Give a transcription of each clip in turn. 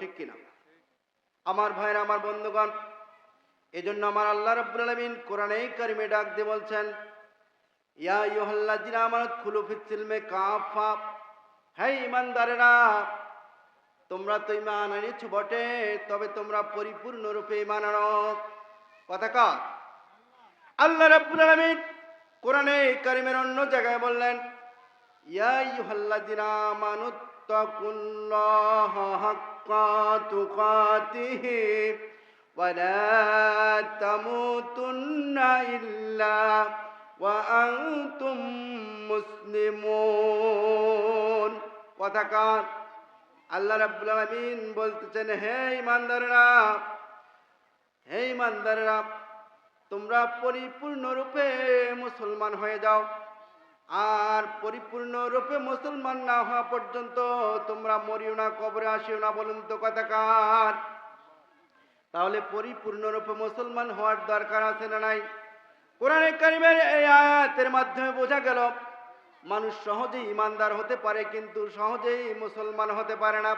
ঠিক কিনা? আমার ভাইরা আমার বন্ধুগণ, এজন্য আমার আল্লাহ রাব্বুল আলামিন কোরআনে কারিমে ডাক দিয়ে বলছেন, ইয়া আইয়ুহাল্লাযিনা আমানাত খুলু ফিস সিলমে কাফা হে ইমানদারেরা তোমরা তো ইমান আনিছো বটে, তবে তোমরা পরিপূর্ণরূপে ইমান আনো। কথা কা। আল্লাহ রাব্বুল আলামিন কোরআনে কারিমের অন্য জায়গায় বললেন, ইয়া আইয়ুহাল্লাযিনা আমানুত তাকুল্লাহা হাক্কা তুকাতিহি ولا تموتن إلا وأنتم মুসলিমুন কথাকার আল্লাহ রাব্বুল আলামিন বলতেছেন হে ইমানদাররা হে ইমানদাররা তোমরা পরিপূর্ণরূপে মুসলমান হয়ে যাও আর পরিপূর্ণরূপে মুসলমান না হওয়া পর্যন্ত তোমরা মরিও না, কবরে আসিও না বলুন তো কথাকার। তাহলে পরিপূর্ণরূপে মুসলমান হওয়ার দরকার আছে না নাই? কোরআনে কারিমের এই আয়াতের মাধ্যমে বোঝা গেল, মানুষ সহজেই ইমানদার হতে পারে কিন্তু সহজেই মুসলমান হতে পারে না।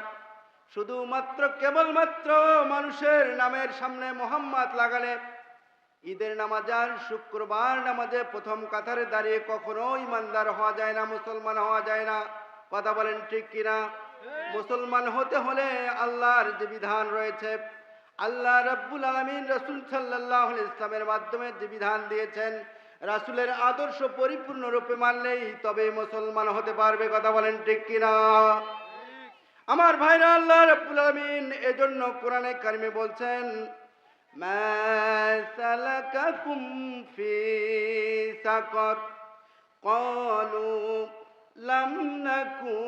শুধুমাত্র কেবলমাত্র মানুষের নামের সামনে মোহাম্মদ লাগালে ঈদের নামাজ আর শুক্রবার নামাজে প্রথম কাতারে দাঁড়িয়ে কখনো ইমানদার হওয়া যায় না মুসলমান হওয়া যায় না। কথা বলেন ঠিক কিনা? মুসলমান হতে হলে আল্লাহর যে বিধান রয়েছে আল্লাহ রাব্বুল আলমিন রসুল সাল্লাহ ইসলামের মাধ্যমে যে বিধান দিয়েছেন রাসুলের আদর্শ পরিপূর্ণরূপে মানলেই তবে মুসলমান হতে পারবে। কথা বলেন ঠিক কিনা? আমার ভাইরা আল্লাহ রাব্বুল আলমিন এজন্য কোরআনে কারিমে বলছেন মা সালাকাকুম ফি সাকর قالوا لم نكن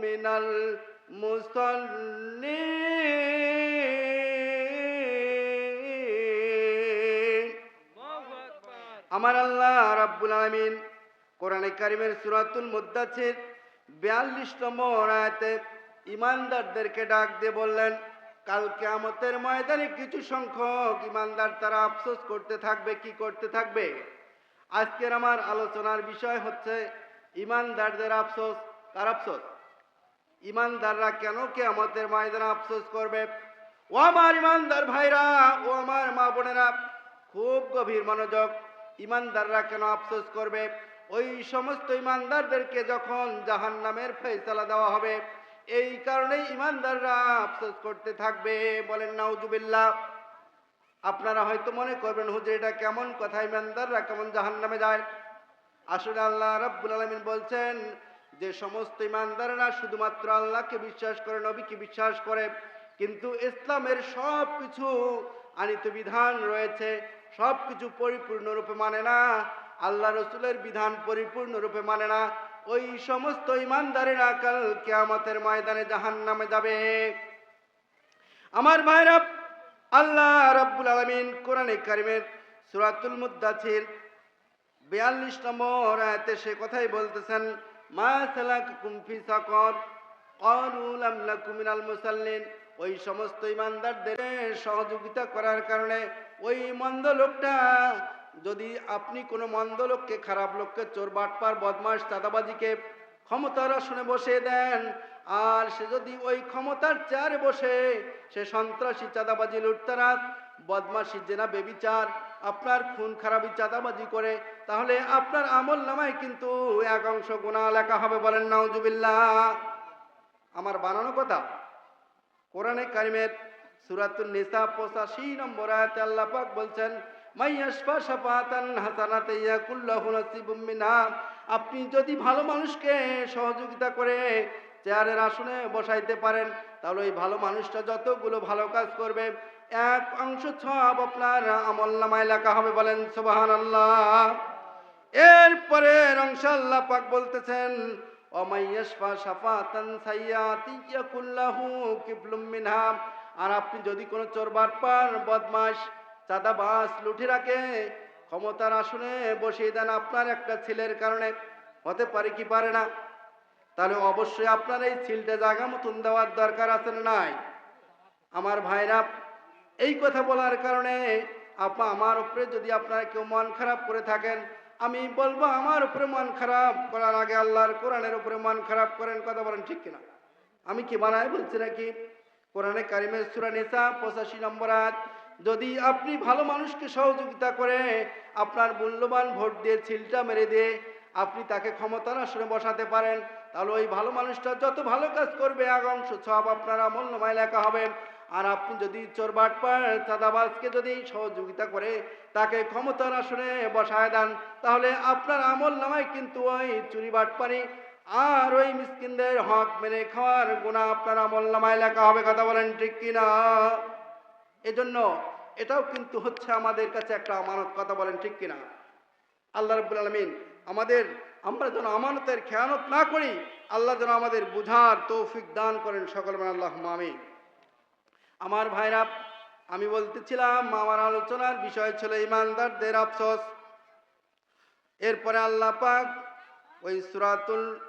من المصلين আমার আল্লাহ রাব্বুল আলামিন কোরআনে কারিমের সূরাতুল মুদ্দাছির 42 নম্বর আয়াতে ইমানদারদেরকে ডাক দিয়ে বললেন কাল কিয়ামতের ময়দানে কিছু সংখ্যক ইমানদার তারা আফসোস করতে থাকবে, কি করতে থাকবে? আজকের আমার আলোচনার বিষয় হচ্ছে ইমানদারদের আফসোস, কার আফসোস? ইমানদাররা কেন কিয়ামতের ময়দানে আফসোস করবে? ও আমার ইমানদার ভাইরা, ও আমার মা বোনেরা, খুব গভীর মনোযোগ ইমানদাররা কেন আফসোস করবে? ওই সমস্ত ইমানদারদেরকে যখন জাহান নামের ফেসলা দেওয়া হবে এই কারণেই ইমানদাররা আফসোস করতে থাকবে। বলেন, নাউজুবিল্লাহ। আপনারা হয়তো মনে করবেন, হুজুর, এটা কেমন কথা? ইমানদাররা কেমন জাহান নামে যায়? আসলে আল্লাহ রাব্বুল আলামিন বলছেন যে, সমস্ত ইমানদাররা শুধুমাত্র আল্লাহকে বিশ্বাস করে, নবীকে বিশ্বাস করে। কিন্তু ইসলামের সব কিছু আনিত বিধান রয়েছে। সব কিছু পরিপূর্ণরূপে মানে না। আল্লাহ রসুলের বিধান পরিপূর্ণরূপে মানে না। ওই সমস্ত ইমানদারেরা কাল কেয়ামতের ময়দানে জাহান নামে যাবে। আমার ভাইরা, আল্লাহ রাব্বুল আলামিন কোরআনে কারিমের সূরাতুল মুদ্দাছির বিয়াল্লিশ নম্বর আয়াতে সে কথাই বলতেছেন, মা সালাকুম ফি সাকর, ক্বালু লাম নাকু মিনাল মুসাল্লিন। ওই সমস্ত ইমানদারদের সহযোগিতা করার কারণে ওই মন্দ লোকটা যদি আপনি কোনো মন্দ লোককে, খারাপ লোককে, চোর, বাটপার বদমাস চাঁদাবাজিকে ক্ষমতার আসনে বসে দেন, আর সে যদি ওই ক্ষমতার চেয়ারে বসে, সে সন্ত্রাসী, চাঁদাবাজি লুটতারাজ বদমাসি জেনা, বেবিচার, আপনার খুন, খারাপি, চাঁদাবাজি করে, তাহলে আপনার আমল নামায় কিন্তু এক অংশ গুণা লেখা হবে বলেন নাউজুবিল্লাহ। আমার বানানো কথা, কোরআনে কারিমের সুরাতুন নিসা পঁচাশি নম্বর আয়াতে আল্লাহ পাক বলছেন আপনি যদি ভালো মানুষকে সহযোগিতা করে চেয়ারের আসনে বসাইতে পারেন, তাহলে ওই ভালো মানুষটা যতগুলো ভালো কাজ করবে, এক অংশ সব আপনার আমল নামায় লেখা হবে বলেন সুবাহান আল্লাহ এরপরে অংশ আল্লাহ পাক বলতেছেন আর আপনি যদি কোনো চোর বাটপার বদমাস চাঁদাবাস লুঠে রাখে। ক্ষমতার আসনে বসিয়ে দেন আপনার একটা ছেলের কারণে। হতে পারে কি পারে না। তাহলে অবশ্যই আপনার এই ছিলটা জায়গা মতন দেওয়ার দরকার আছে না নাই? আমার ভাইরা, এই কথা বলার কারণে আপা আমার উপরে যদি আপনারা কেউ মন খারাপ করে থাকেন, আমি বলব আমার উপরে মন খারাপ করার আগে আল্লাহর কোরআনের উপরে মন খারাপ করেন, কথা বলেন ঠিক কিনা? আমি কি বানায় বলছি নাকি? কোরআনে কারিমের সুরা নিসা পঁচাশি নম্বর আয়াত যদি আপনি ভালো মানুষকে সহযোগিতা করে আপনার মূল্যবান ভোট দিয়ে ছিলটা মেরে দিয়ে আপনি তাকে ক্ষমতার আসনে বসাতে পারেন, তাহলে ওই ভালো মানুষটা যত ভালো কাজ করবে অংশ সব আপনার আমল নামায় লেখা হবে। আর আপনি যদি চোর বাটপার, চাঁদাবাজকে যদি সহযোগিতা করে তাকে ক্ষমতার আসনে বসায় দেন, তাহলে আপনার আমল নামায় কিন্তু ওই চুরি বাটপারি আর ওই মিসকিনদের হক মেরে খাওয়ার গুণা আপনার আমল নামায় লেখা হবে। কথা বলেন ঠিক কিনা? এজন্য এটাও কিন্তু হচ্ছে আমাদের কাছে একটা আমানত, কথা বলেন ঠিক কিনা? আল্লাহ রব্বুল আলমিন আমাদের, আমরা যেন আমানতের খেয়ানত না করি, আল্লাহ যেন আমাদের বুঝার তৌফিক দান করেন সকল আল্লাহ মামি আমার ভাইরা, আমি বলতেছিলাম, আমার আলোচনার বিষয় ছিল ইমানদারদের আফসোস। এরপরে আল্লাহ পাক ওই সুরাতুল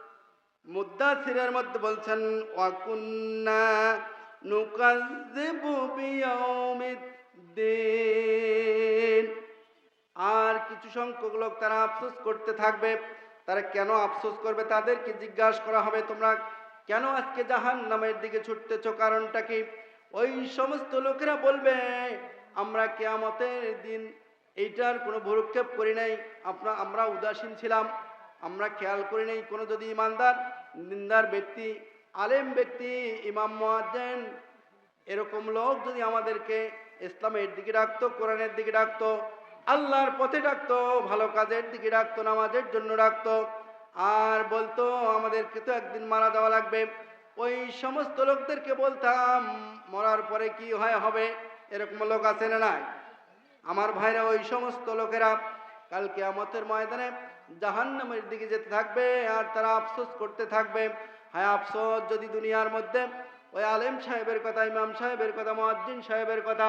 মুদ্দা মুদাসিরের মধ্যে বলছেন ওয়াকুন্না আর কিছু সংখ্যক লোক তারা আফসোস করতে থাকবে। তারা কেন আফসোস করবে তাদেরকে জিজ্ঞাসা করা হবে তোমরা কেন আজকে জাহান নামের দিকে ছুটতেছ কারণটা কি? ওই সমস্ত লোকেরা বলবে, আমরা কেয়ামতের দিন এইটার কোনো ভরুক্ষেপ করি নাই। আপনা, আমরা উদাসীন ছিলাম। আমরা খেয়াল করি নাই কোনো যদি ইমানদার, নিন্দার ব্যক্তি আলেম ব্যক্তি, ইমাম মোয়াজ্জেন, এরকম লোক যদি আমাদেরকে ইসলামের দিকে ডাকতো, কোরআনের দিকে ডাকতো, আল্লাহর পথে ডাকতো, ভালো কাজের দিকে ডাকতো, নামাজের জন্য ডাকতো, আর বলতো আমাদেরকে তো একদিন মারা যাওয়া লাগবে, ওই সমস্ত লোকদেরকে বলতাম, মরার পরে কি হয় হবে, এরকম লোক আছে না নাই? আমার ভাইরা ওই সমস্ত লোকেরা কালকে আমাদের ময়দানে জাহান্নামের দিকে যেতে থাকবে, আর তারা আফসোস করতে থাকবে হ্যাঁ আফসোস, যদি দুনিয়ার মধ্যে ওই আলেম সাহেবের কথা, ইমাম সাহেবের কথা মহাদ্দিন সাহেবের কথা,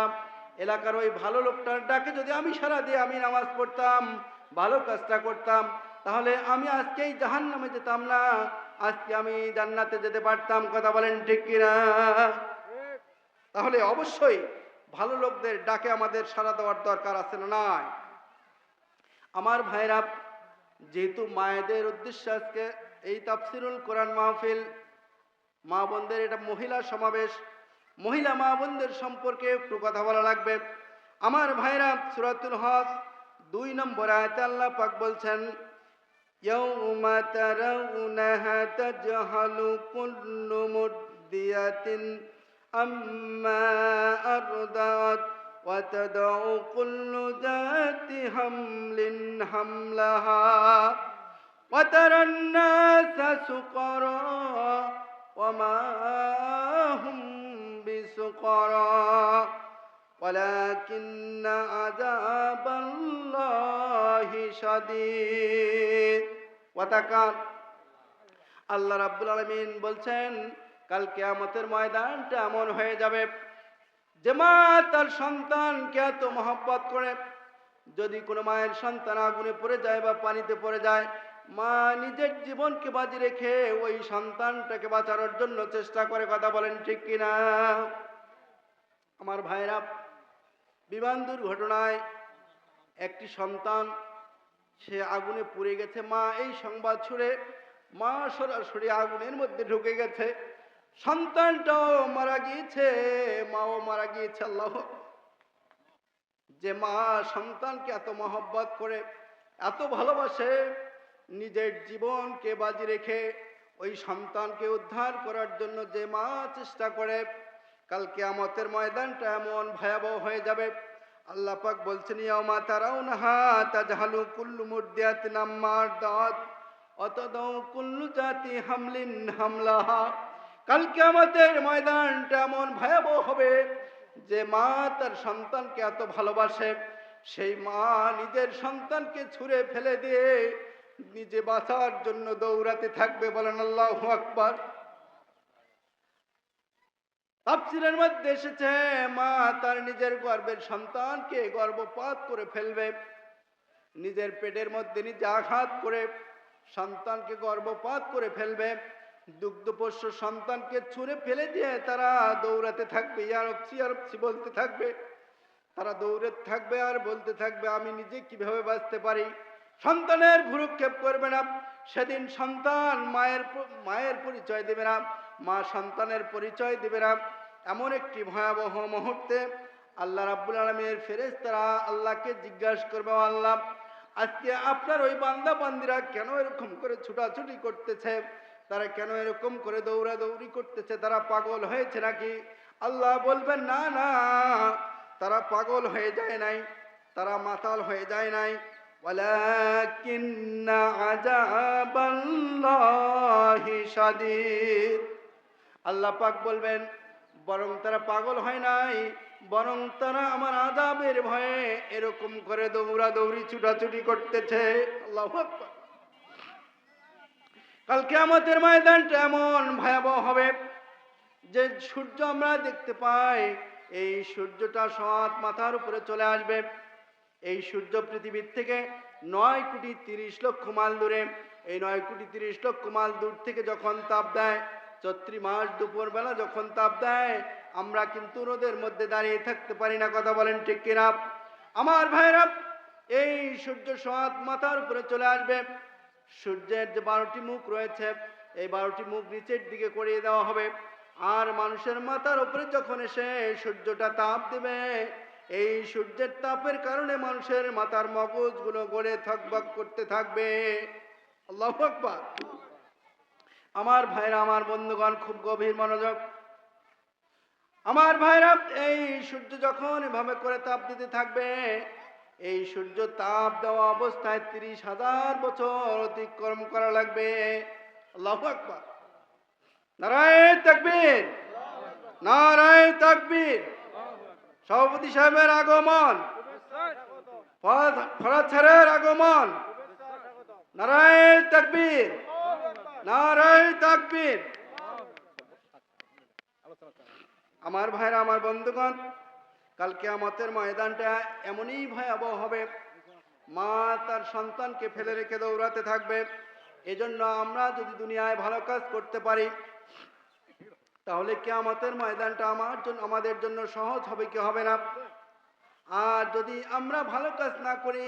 এলাকার ওই ভালো লোকটার ডাকে যদি আমি সারা দিয়ে আমি নামাজ পড়তাম, ভালো কাজটা করতাম, তাহলে আমি আজকেই জাহান নামে যেতাম না। আজকে আমি জান্নাতে যেতে পারতাম, কথা বলেন ঠিক কিনা? তাহলে অবশ্যই ভালো লোকদের ডাকে আমাদের সারা দেওয়ার দরকার আছে না নাই? আমার ভাইরা, যেহেতু মায়েদের উদ্দেশ্যে আজকে এই তাফসিরুল কোরআন মাহফিল মা বোনদের এটা মহিলা সমাবেশ মহিলা মা বোনদের সম্পর্কে একটু কথা বলা লাগবে আমার ভাইরা সুরাতুল হক দুই নম্বর আয়তে আল্লাহ পাক বলছেন يوم ترونها تجهل كل مرضية أما أرضعت وتدع كل ذات حمل حملها وترى الناس سقرا وما هم بسقرا ولكن عذاب الله شديد ওয়াতাকার আল্লাহ রাব্বুল আলামিন বলছেন কাল কিয়ামতের ময়দানটা এমন হয়ে যাবে যে মা তার সন্তানকে এত মহব্বত করে যদি কোনো মায়ের সন্তান আগুনে পড়ে যায় বা পানিতে পড়ে যায় মা নিজের জীবনকে বাজি রেখে ওই সন্তানটাকে বাঁচানোর জন্য চেষ্টা করে কথা বলেন, ঠিক কিনা? আমার ভাইরা, বিমান দুর্ঘটনায় একটি সন্তান, সে আগুনে পুড়ে গেছে। মা, এই সংবাদ ছুড়ে মা সরাসরি আগুনের মধ্যে ঢুকে গেছে। সন্তানটাও মারা গিয়েছে, মাও মারা গিয়েছে, আল্লাহ। যে মা সন্তানকে এত মহব্বত করে, এত ভালোবাসে নিজের জীবনকে বাজি রেখে ওই সন্তানকে উদ্ধার করার জন্য যে মা চেষ্টা করে কালকে আমতের ময়দানটা এমন ভয়াবহ হয়ে যাবে। আল্লাহ পাক বলছেন ইয়ামা তারাও নাহা তাজহালু কুল্লু মুরদিয়াত নাম্মার দাত অতদাও কুল্লু জাতি হামলিন হামলাহা। কালকে আমাদের ময়দানটা এমন ভয়াবহ হবে যে মা তার সন্তানকে এত ভালোবাসে, সেই মা নিজের সন্তানকে ছুঁড়ে ফেলে দিয়ে নিজে বাঁচার জন্য দৌড়াতে থাকবে বলেন আল্লাহ আকবার। তাফসিরের মধ্যে এসেছে, মা তার নিজের গর্বের সন্তানকে গর্ভপাত করে ফেলবে। নিজের পেটের মধ্যে নিজে আঘাত করে সন্তানকে গর্ভপাত করে ফেলবে। দুগ্ধপোষ্য সন্তানকে ছুঁড়ে ফেলে দিয়ে তারা দৌড়াতে থাকবে। ইয়ারপসি ইয়ারপসি বলতে থাকবে। তারা দৌড়ে থাকবে আর বলতে থাকবে, আমি নিজে কীভাবে বাঁচতে পারি? সন্তানের ভুরুক্ষেপ করবে না। সেদিন সন্তান মায়ের মায়ের পরিচয় দেবে না। মা সন্তানের পরিচয় দেবে না। এমন একটি ভয়াবহ মুহূর্তে আল্লাহ রাব্বুল আলমের ফেরেস তারা আল্লাহকে জিজ্ঞাসা করবে, "ও আল্লাহ, আজকে আপনার ওই বান্দা বান্দিরা কেন এরকম করে ছুটাছুটি করতেছে? তারা কেন এরকম করে দৌড়াদৌড়ি করতেছে? তারা পাগল হয়েছে নাকি? আল্লাহ বলবেন, না না, তারা পাগল হয়ে যায় নাই। তারা মাতাল হয়ে যায় নাই। ولكن عذاب الله شديد আল্লাহ পাক বলবেন বরং তারা পাগল হয় নাই বরং তারা আমার আদাবের ভয়ে এরকম করে দৌড়াদৌড়ি ছুটাছুটি করতেছে আল্লাহ কালকে আমাদের ময়দানটা এমন ভয়াবহ হবে যে সূর্য আমরা দেখতে পাই এই সূর্যটা সৎ মাথার উপরে চলে আসবে এই সূর্য পৃথিবীর থেকে নয় কোটি তিরিশ লক্ষ মাইল দূরে। এই নয় কোটি তিরিশ লক্ষ মাইল দূর থেকে যখন তাপ দেয়, চৈত্রি মাস দুপুরবেলা যখন তাপ দেয়, আমরা কিন্তু রোদের মধ্যে দাঁড়িয়ে থাকতে পারি না, কথা বলেন ঠিক কিনা? আমার ভাইরা এই সূর্য সৎ মাথার উপরে চলে আসবে। সূর্যের যে বারোটি মুখ রয়েছে, এই বারোটি মুখ নিচের দিকে করিয়ে দেওয়া হবে। আর মানুষের মাথার উপরে যখন এসে সূর্যটা তাপ দেবে এই সূর্যের তাপের কারণে মানুষের মাথার মগজগুলো গড়ে থকবক করতে থাকবে। আমার ভাইরা, আমার বন্ধুগণ, খুব গভীর মনোযোগ। আমার ভাইরা, এই সূর্য যখন এভাবে করে তাপ দিতে থাকবে, এই সূর্য তাপ দেওয়া অবস্থায় তিরিশ হাজার বছর অতিক্রম করা লাগবে। নারায়ণ তাকবীর। নারায়ণ তাকবীর। সভাপতি সাহেবের আগমন। ফরাদ- স্যারের আগমন। নারায়ণ তাকবীর। নারায়ণ তাকবীর। আমার ভাইরা, আমার বন্ধুগণ, কালকে আমাদের ময়দানটা এমনই ভয়াবহ হবে। মা তার সন্তানকে ফেলে রেখে দৌড়াতে থাকবে। এজন্য আমরা যদি দুনিয়ায় ভালো কাজ করতে পারি তাহলে কেয়ামতের ময়দানটা আমার জন্য, আমাদের জন্য সহজ হবে কি হবে না? আর যদি আমরা ভালো কাজ না করি,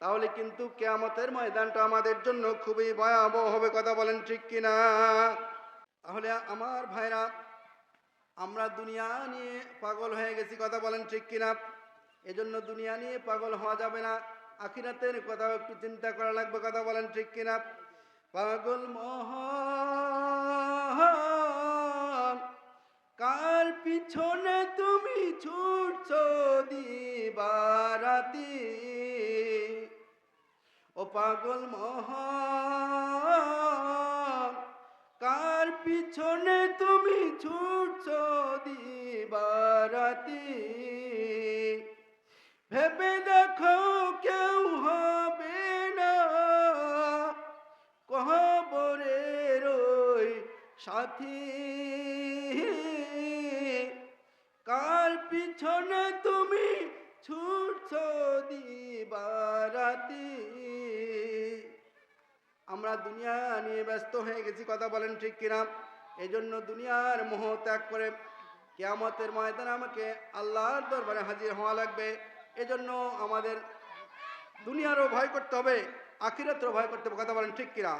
তাহলে কিন্তু কেয়ামতের ময়দানটা আমাদের জন্য খুবই ভয়াবহ হবে, কথা বলেন ঠিক কিনা তাহলে আমার ভাইরা, আমরা দুনিয়া নিয়ে পাগল হয়ে গেছি, কথা বলেন ঠিক কিনা এজন্য দুনিয়া নিয়ে পাগল হওয়া যাবে না, আখিরাতের কথাও একটু চিন্তা করা লাগবে, কথা বলেন ঠিক কিনা পাগল মোহন কার পিছনে তুমি ছুটছো দিবারাতি? ও পাগল মোহন, কার পিছনে তুমি ছুটছো দিবারাতি? ভেবে দেখো কেউ হবে না, কহবরের সাথী। আমরা দুনিয়া নিয়ে ব্যস্ত হয়ে গেছি, কথা বলেন ঠিক কিনা? এই জন্য দুনিয়ার মোহ ত্যাগ করে কেয়ামতের ময়দানে আমাকে আল্লাহর দরবারে হাজির হওয়া লাগবে। এজন্য আমাদের দুনিয়ারও ভয় করতে হবে, আখিরাতেরও ভয় করতে হবে, কথা বলেন ঠিক কিনা?